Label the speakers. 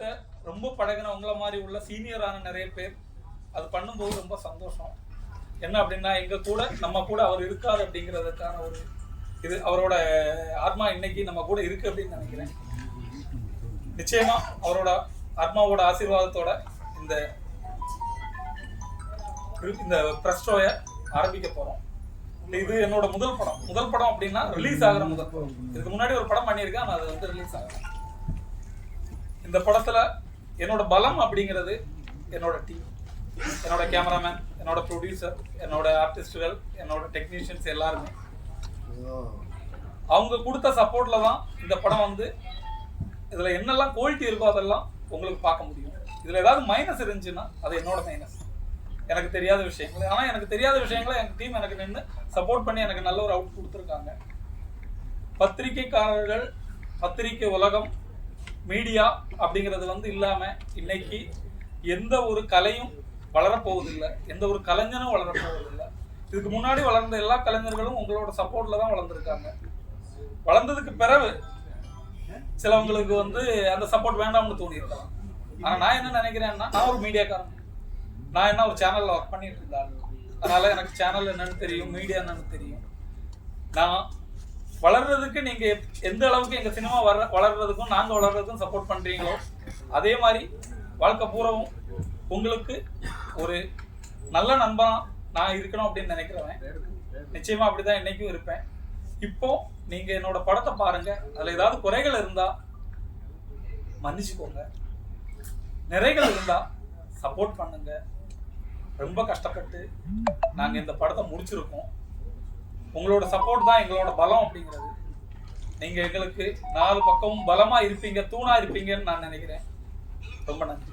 Speaker 1: கிட்ட ரொம்ப பழகினவங்கள மாதிரி உள்ள சீனியரான நிறைய பேர். அது பண்ணும்போது ரொம்ப சந்தோஷம். என்ன அப்படின்னா எங்க கூட நம்ம கூட அவர் இருக்காது அப்படிங்கிறதுக்கான ஒரு இது அவரோட ஆத்மா இன்னைக்கு நம்ம கூட இருக்கு அப்படின்னு நினைக்கிறேன். நிச்சயமா அவரோட ஆத்மாவோட ஆசீர்வாதத்தோட இந்த இந்த ப்ரெஸ் ஆரம்பிக்க போறோம். இது என்னோட முதல் படம். முதல் படம் அப்படின்னா ரிலீஸ் ஆகிற முதல் படம். இதுக்கு முன்னாடி ஒரு படம் பண்ணியிருக்கேன் அது வந்து ரிலீஸ் ஆகிறேன் இந்த படத்துல என்னோட பலம் அப்படிங்கிறது என்னோட டீம் என்னோட கேமராமேன் என்னோட ப்ரொடியூசர் என்னோட ஆர்டிஸ்டுகள் என்னோட டெக்னீஷியன்ஸ் எல்லாருமே. அவங்க கொடுத்த சப்போர்ட்ல தான் இந்த படம் வந்து இதுல என்னெல்லாம் குவாலிட்டி இருக்கோ அதெல்லாம் உங்களுக்கு பார்க்க முடியும். இதுல ஏதாவது மைனஸ் இருந்துச்சுன்னா அது என்னோட மைனஸ் எனக்கு தெரியாத விஷயங்கள். ஆனா எனக்கு தெரியாத விஷயங்களை எங்க டீம் எனக்கு நின்று சப்போர்ட் பண்ணி எனக்கு நல்ல ஒரு அவுட் கொடுத்துருக்காங்க. பத்திரிக்கைக்காரர்கள் பத்திரிக்கை உலகம் மீடியா அப்படிங்கிறது வந்து இல்லாமல் இன்னைக்கு எந்த ஒரு கலையும் வளரப்போவதில்லை. எந்த ஒரு கலைஞனும் வளரப்போவதில்லை. இதுக்கு முன்னாடி வளர்ந்த எல்லா கலைஞர்களும் உங்களோட சப்போர்ட்ல தான் வளர்ந்துருக்காங்க. வளர்ந்ததுக்கு பிறகு சிலவங்களுக்கு வந்து அந்த சப்போர்ட் வேண்டாம்னு தோணியிருக்கலாம். ஆனால் நான் என்ன நினைக்கிறேன்னா நான் ஒரு மீடியாக்காரன் நான் என்ன ஒரு சேனலில் ஒர்க் பண்ணிட்டு இருந்தாரு அதனால எனக்கு சேனல் என்னன்னு தெரியும் மீடியா என்னன்னு தெரியும். நான் வளர்றதுக்கு நீங்க எப்- எந்த அளவுக்கு எங்க சினிமா வர வளர்றதுக்கும் நாங்க வளர்றதுக்கும் சப்போர்ட் பண்றீங்களோ அதே மாதிரி வாழ்க்கை பூராவும் உங்களுக்கு ஒரு நல்ல நண்பனா நான் இருக்கணும் அப்படின்னு நினைக்கிறவன் நிச்சயமா அப்படிதான் இன்னைக்கும் இருப்பேன். இப்போ நீங்க என்னோட படத்தை பாருங்க. அதுல ஏதாவது குறைகள் இருந்தா மன்னிச்சுக்கோங்க. நிறைகள் இருந்தா சப்போர்ட் பண்ணுங்க. ரொம்ப கஷ்டப்பட்டு நாங்க இந்த படத்தை முடிச்சிருக்கோம். உங்களோட சப்போர்ட் தான் எங்களோட பலம் அப்படிங்கிறது. நீங்க எங்களுக்கு நாலு பக்கமும் பலமா இருப்பீங்க தூணா இருப்பீங்கன்னு நான் நினைக்கிறேன். ரொம்ப நன்றி.